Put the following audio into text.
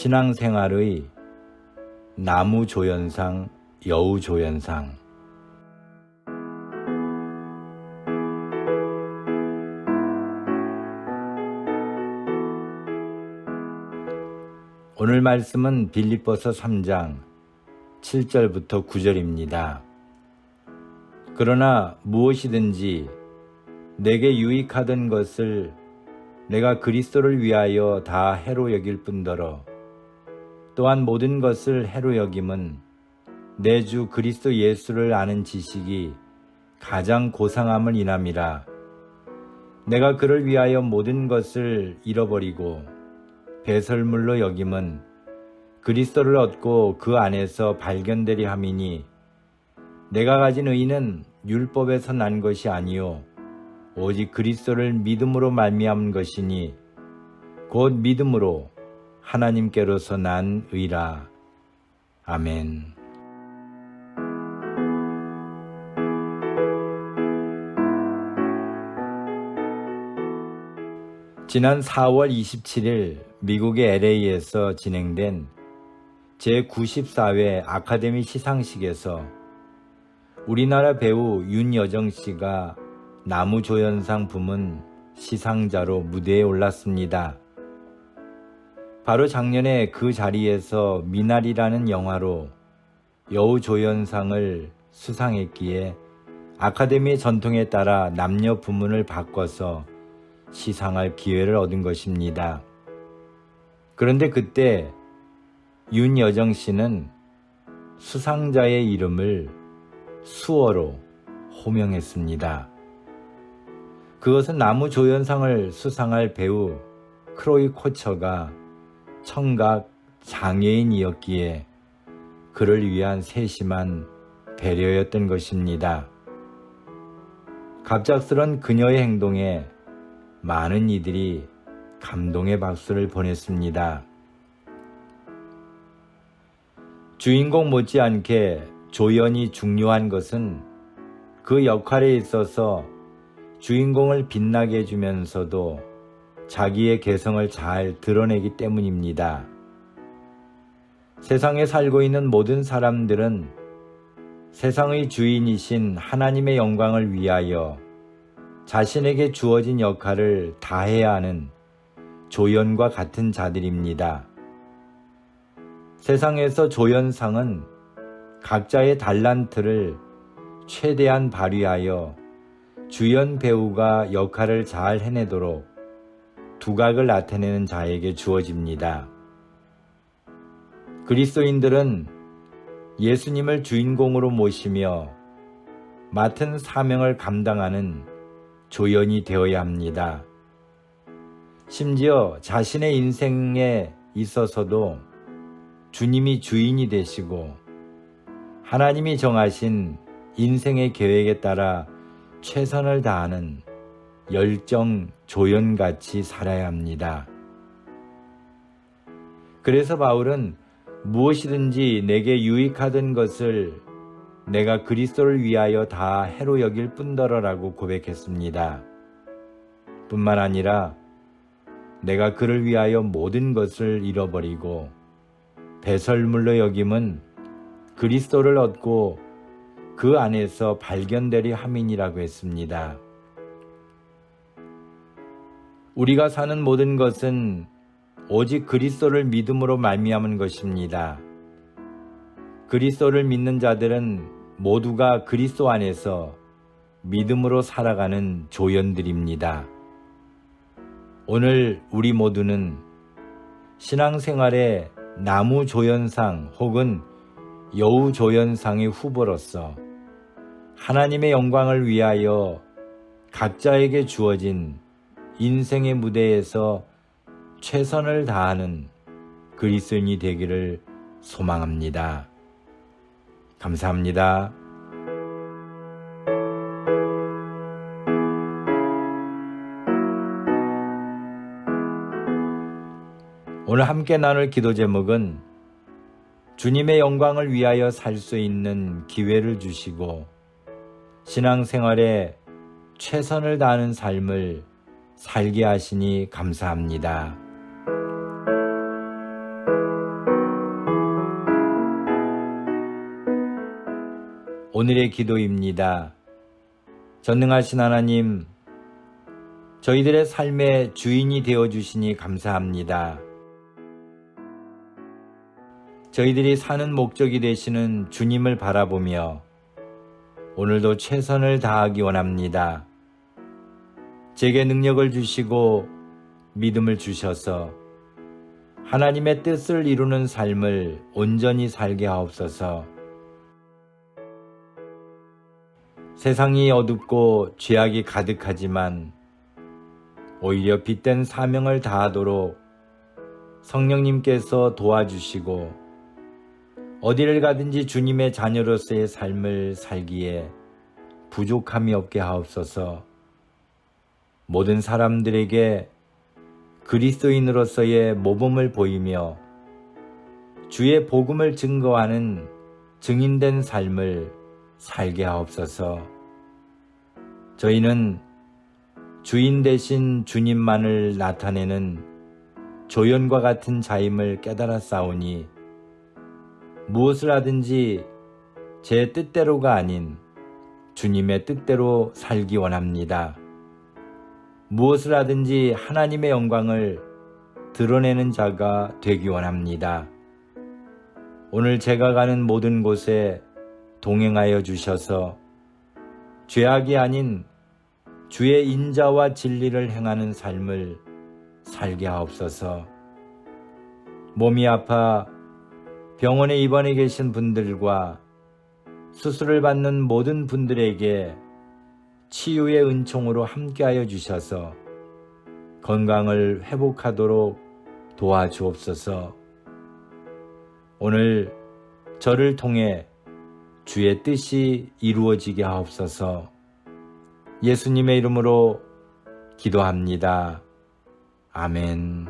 신앙생활의 나무 조연상, 여우 조연상. 오늘 말씀은 빌립보서 3장 7절부터 9절입니다. 그러나 무엇이든지 내게 유익하던 것을 내가 그리스도를 위하여 다 해로 여길 뿐더러 또한 모든 것을 해로 여김은 내 주 그리스도 예수를 아는 지식이 가장 고상함을 인함이라. 내가 그를 위하여 모든 것을 잃어버리고 배설물로 여김은 그리스도를 얻고 그 안에서 발견되리 함이니 내가 가진 의는 율법에서 난 것이 아니요 오직 그리스도를 믿음으로 말미암은 것이니 곧 믿음으로 하나님께로서 난 의라 아멘. 지난 4월 27일 미국의 LA에서 진행된 제94회 아카데미 시상식에서 우리나라 배우 윤여정 씨가 나무조연상 부문 시상자로 무대에 올랐습니다. 바로 작년에 그 자리에서 미나리라는 영화로 여우조연상을 수상했기에 아카데미의 전통에 따라 남녀 부문을 바꿔서 시상할 기회를 얻은 것입니다. 그런데 그때 윤여정 씨는 수상자의 이름을 수어로 호명했습니다. 그것은 나무 조연상을 수상할 배우 크로이 코처가 청각 장애인이었기에 그를 위한 세심한 배려였던 것입니다. 갑작스런 그녀의 행동에 많은 이들이 감동의 박수를 보냈습니다. 주인공 못지않게 조연이 중요한 것은 그 역할에 있어서 주인공을 빛나게 해주면서도 자기의 개성을 잘 드러내기 때문입니다. 세상에 살고 있는 모든 사람들은 세상의 주인이신 하나님의 영광을 위하여 자신에게 주어진 역할을 다해야 하는 조연과 같은 자들입니다. 세상에서 조연상은 각자의 달란트를 최대한 발휘하여 주연 배우가 역할을 잘 해내도록 두각을 나타내는 자에게 주어집니다. 그리스도인들은 예수님을 주인공으로 모시며 맡은 사명을 감당하는 조연이 되어야 합니다. 심지어 자신의 인생에 있어서도 주님이 주인이 되시고 하나님이 정하신 인생의 계획에 따라 최선을 다하는 열정 조연같이 살아야 합니다. 그래서 바울은 무엇이든지 내게 유익하던 것을 내가 그리스도를 위하여 다 해로 여길 뿐더러라고 고백했습니다. 뿐만 아니라 내가 그를 위하여 모든 것을 잃어버리고 배설물로 여김은 그리스도를 얻고 그 안에서 발견되리 함이니라고 했습니다. 우리가 사는 모든 것은 오직 그리스도를 믿음으로 말미암은 것입니다. 그리스도를 믿는 자들은 모두가 그리스도 안에서 믿음으로 살아가는 조연들입니다. 오늘 우리 모두는 신앙생활의 나무 조연상 혹은 여우 조연상의 후보로서 하나님의 영광을 위하여 각자에게 주어진 인생의 무대에서 최선을 다하는 그리스도인이 되기를 소망합니다. 감사합니다. 오늘 함께 나눌 기도 제목은 주님의 영광을 위하여 살 수 있는 기회를 주시고 신앙생활에 최선을 다하는 삶을 살게 하시니 감사합니다. 오늘의 기도입니다. 전능하신 하나님, 저희들의 삶의 주인이 되어 주시니 감사합니다. 저희들이 사는 목적이 되시는 주님을 바라보며 오늘도 최선을 다하기 원합니다. 제게 능력을 주시고 믿음을 주셔서 하나님의 뜻을 이루는 삶을 온전히 살게 하옵소서. 세상이 어둡고 죄악이 가득하지만 오히려 빛된 사명을 다하도록 성령님께서 도와주시고 어디를 가든지 주님의 자녀로서의 삶을 살기에 부족함이 없게 하옵소서. 모든 사람들에게 그리스도인으로서의 모범을 보이며 주의 복음을 증거하는 증인된 삶을 살게 하옵소서. 저희는 주인 대신 주님만을 나타내는 조연과 같은 자임을 깨달아 싸우니 무엇을 하든지 제 뜻대로가 아닌 주님의 뜻대로 살기 원합니다. 무엇을 하든지 하나님의 영광을 드러내는 자가 되기 원합니다. 오늘 제가 가는 모든 곳에 동행하여 주셔서 죄악이 아닌 주의 인자와 진리를 행하는 삶을 살게 하옵소서. 몸이 아파 병원에 입원해 계신 분들과 수술을 받는 모든 분들에게 치유의 은총으로 함께하여 주셔서 건강을 회복하도록 도와주옵소서. 오늘 저를 통해 주의 뜻이 이루어지게 하옵소서. 예수님의 이름으로 기도합니다. 아멘.